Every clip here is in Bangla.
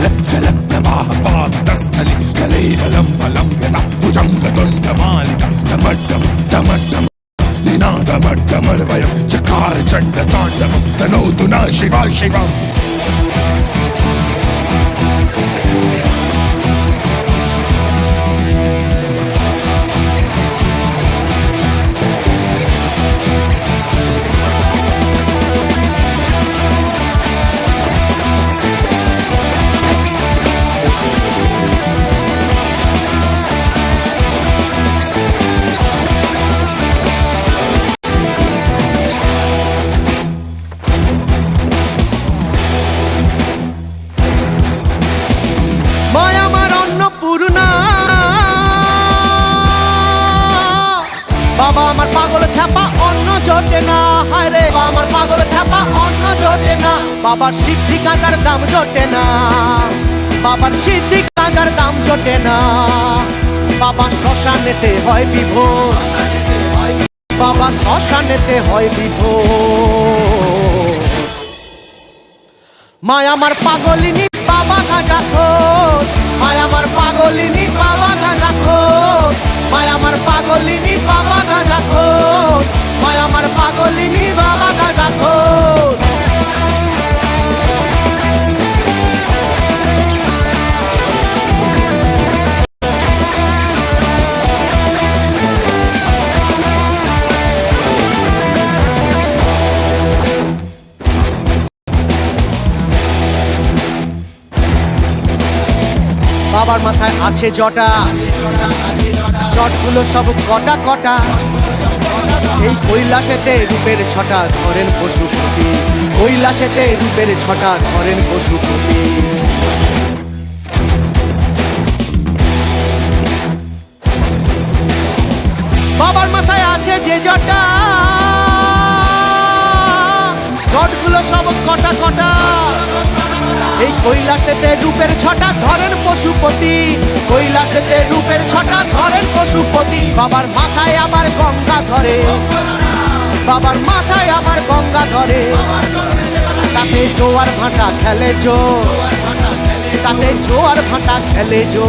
జలక్ జలక్ ప్రవాహ పాత్రస్థలి కలైరలంబలంబత భుజంగ దొండమాలిత డమడ్డం డమడ్డం నినాదమడ్డమర్వయం చకార చండ తాండవం తనోతు నా శివ శివం জোটে না। হায়রে আমার পাগল খ্যাপা অন্ন জোটে না। বাবার সিদ্ধি কাকার দাম জোটে না। বাবার সিদ্ধি কাকার দাম জোটে না। বাবা শ্মশানেতে হয় বিভোর। বাবা শ্মশানেতে হয় বিভোর। মায় আমার পাগলিনী বাবা গাঁজা খোর মায় আমার পাগলিনী বাবা গাঁজা খোর মায় আমার পাগলিনী বাবা গাঁজা খোর মায় আমার পাগলিনী বাবা গাঁজা বাবার মাথায় আছে জটা। জটগুলো সব কটা কটা। এই কৈলাসেতে রূপের ছটা ধরেন পশুপতি কৈলাসেতে রূপের ছটা ধরেন পশুপতি বাবার মাথায় আছে যে জটা। জটগুলো সব কটা কটা। এই কৈলাসেতে রূপের ছটা ধরেন পশুপতি। কৈলাসেতে রূপের ছটা ধরেন পশুপতি। বাবার মাথায় আবার গঙ্গা ধরে। বাবার মাথায় আবার গঙ্গা ধরে। তাতে জোয়ার ভাটা খেলে জো। তাতে জোয়ার ভাটা খেলে জো।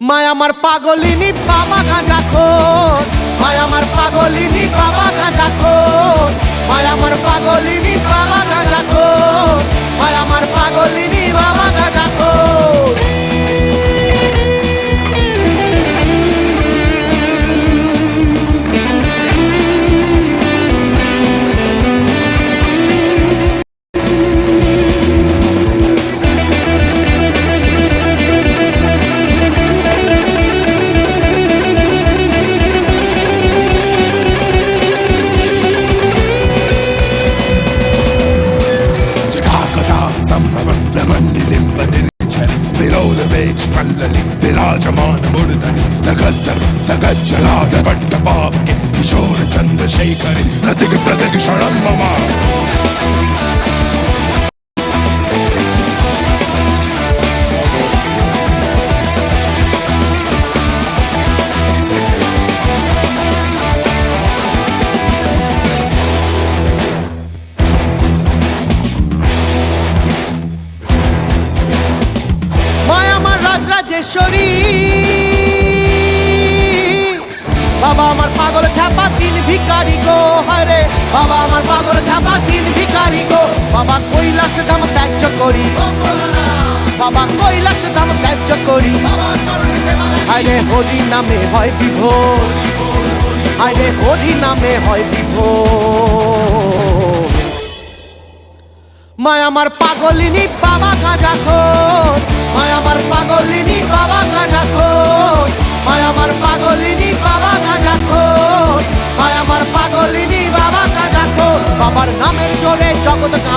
মায় আমার পাগলিনী, বাবা গাঁজা খোর विरोध वेग स्पंदने विराजमान मुर्दने नगदर नगद जलाद बट्ट पाप के किशोर चंद्रशेखर नतिक प्रतक शरण ममा রাজরাজেশ্বরী বাবা আমার পাগল খ্যাপা তিন ভিকারি গো হরে বাবা আমার পাগল খ্যাপা তিন ভিকারি গো। বাবা কৈলাস ধাম ত্যায্য করি। বাবা কৈলাস ধাম ত্যায্য করি। আরে হরি নামে হয় বিভোর। আরে হরি নামে হয় বিভোর। মায় আমার পাগলিনী, বাবা গাঁজা খোর। মায় আমার পাগলিনী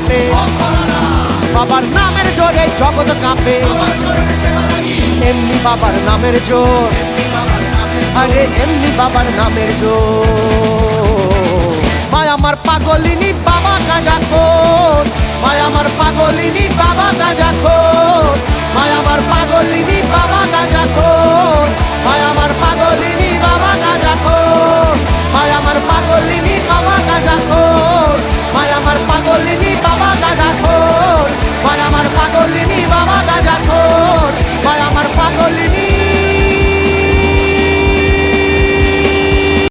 কাঁপে। বাবার নামের জোরে জগৎ কাঁপে। এমনি বাবার নামের জোর। আরে, এমনি বাবার নামের জোর। ভাই, আমার পাগলিনী বাবা কাজা কোন ভাই, আমার পাগলিনী বাবা কাজা কোন ভাই, আমার পাগলিনী বাবা